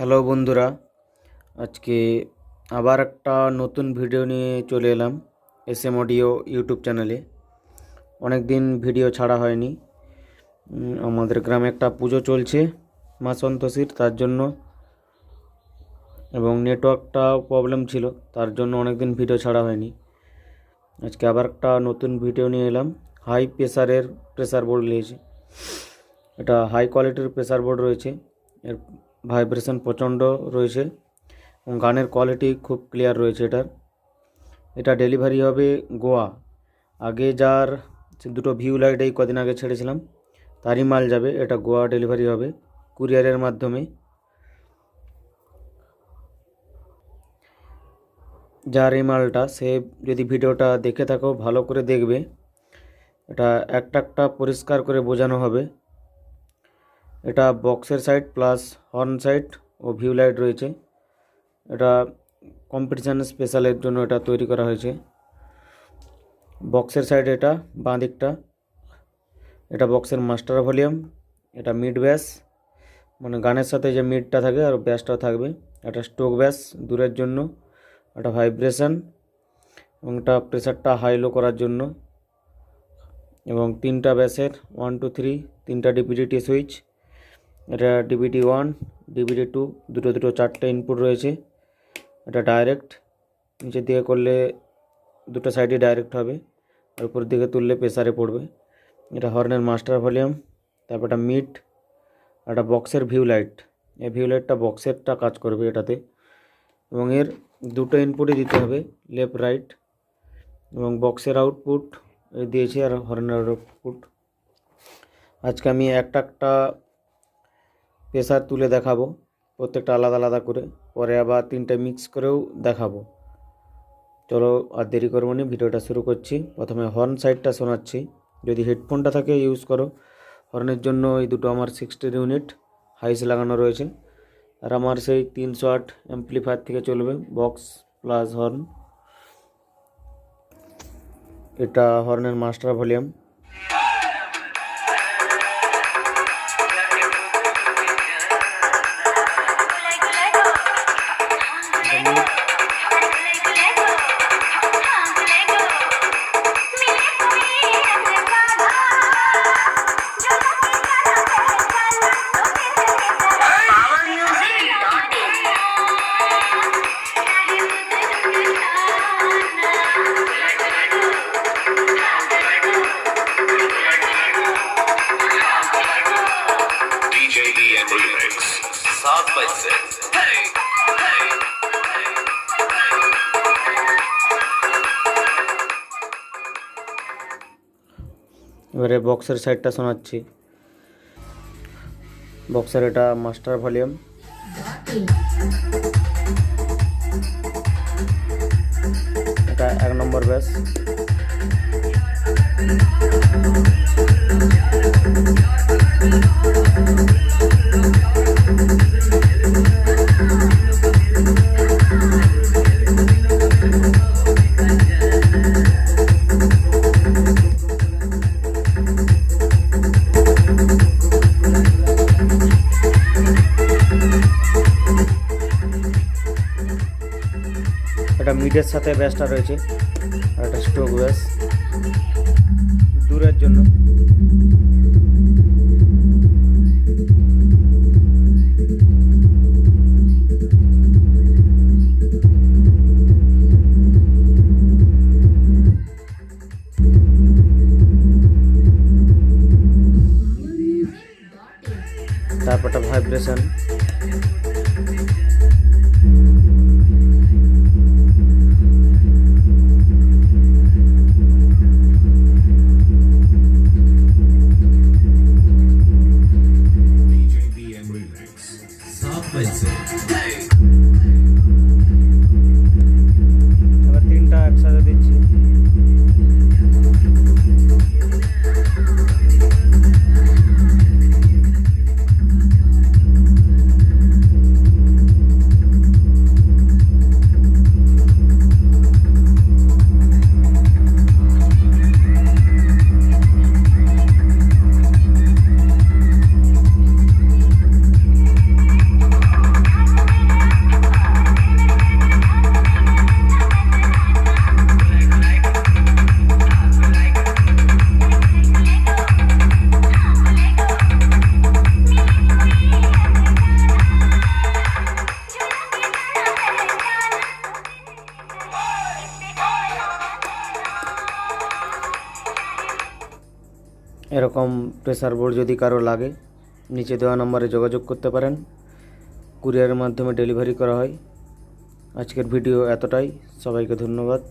Hello বন্ধুরা, আজকে আবার একটা নতুন ভিডিও নিয়ে চলে এলাম এস এম অডিও ইউটিউব চ্যানেলে। অনেক দিন ভিডিও ছাড়া হয়নি। আমাদের গ্রামে একটা পুজো চলছে মা সন্তোষীর, তার জন্য এবং নেটওয়ার্কটা প্রবলেম ছিল, তার জন্য অনেক দিন ভিডিও ছাড়া হয়নি। আজকে আবার একটা নতুন ভিডিও নিয়ে এলাম। হাই প্রেসারের, প্রেসার বোর্ড নিয়েছি। এটা হাই কোয়ালিটির প্রেসার বোর্ড রয়েছে। এর ভাইব্রেশন প্রচণ্ড রয়েছে এবং গানের কোয়ালিটি খুব ক্লিয়ার রয়েছে এটার। এটা ডেলিভারি হবে গোয়া। আগে যার দুটো ভিউ লাইট এই কদিন আগে ছেড়েছিলাম, তারই মাল যাবে, এটা গোয়া ডেলিভারি হবে কুরিয়ারের মাধ্যমে। যার এই মালটা, সে যদি ভিডিওটা দেখে থাকো, ভালো করে দেখবে, এটা একটা একটা পরিষ্কার করে বোঝানো হবে। এটা বক্সের সাইড প্লাস হর্ন সাইড ও ভিউ লাইট রয়েছে। এটা কম্পিটিশান স্পেশালের জন্য এটা তৈরি করা হয়েছে। বক্সের সাইড এটা বাঁ দিকটা। এটা বক্সের মাস্টার ভলিউম এটা মিড ব্যাস মানে গানের সাথে যে মিডটা থাকে আর ব্যাসটাও থাকবে। এটা স্টোক ব্যাস দূরের জন্য। এটা ভাইব্রেশন এবং এটা প্রেসারটা হাই লো করার জন্য। এবং তিনটা ব্যাসের ওয়ান টু থ্রি তিনটা ডিপিডিটি সুইচ এটা ডিবিডি ওয়ান ডিবিডি টু দুটো দুটো চারটে ইনপুট রয়েছে। এটা ডাইরেক্ট নিচের দিকে করলে দুটো সাইডে ডাইরেক্ট হবে, আর উপর দিকে তুললে প্রেসারে পড়বে। এটা হর্নের মাস্টার ভলিউম তারপর এটা মিট একটা বক্সের ভিউ লাইট এই ভিউ লাইটটা বক্সেরটা কাজ করবে এটাতে। এবং এর দুটো ইনপুটই দিতে হবে লেফট রাইট এবং বক্সের আউটপুট দিয়েছি আর হর্নের আউটপুট আজকে আমি একটা একটা প্রেসার তুলে দেখাবো প্রত্যেকটা আলাদা আলাদা করে। পরে আবার তিনটে মিক্স করেও দেখাবো। চলো আর দেরি করব নি, ভিডিওটা শুরু করছি। প্রথমে হর্ন সাইডটা শোনাচ্ছি। যদি হেডফোনটা থাকে ইউজ করো। হর্নের জন্য এই দুটো আমার সিক্সটিন ইউনিট হাইস লাগানো রয়েছে। আর আমার সেই তিনশো আট অ্যাম্পলিফায়ার থেকে চলবে বক্স প্লাস হর্ন এটা হর্নের মাস্টার ভলিউম এবারে বক্সের সাইডটা শোনাচ্ছি। বক্সের এটা মাস্টার ভলিউম এটা এক নম্বর ব্যাস এটা সাথে ব্যাসটা রয়েছে আর এটা স্টোক ব্যাস দূরের জন্য। তারপরটা ভাইব্রেশন। এরকম প্রেসার বোর্ড যদি কারও লাগে, নিচে দেওয়া নম্বরে যোগাযোগ করতে পারেন। কুরিয়ারের মাধ্যমে ডেলিভারি করা হয়। আজকের ভিডিও এতটাই। সবাইকে ধন্যবাদ।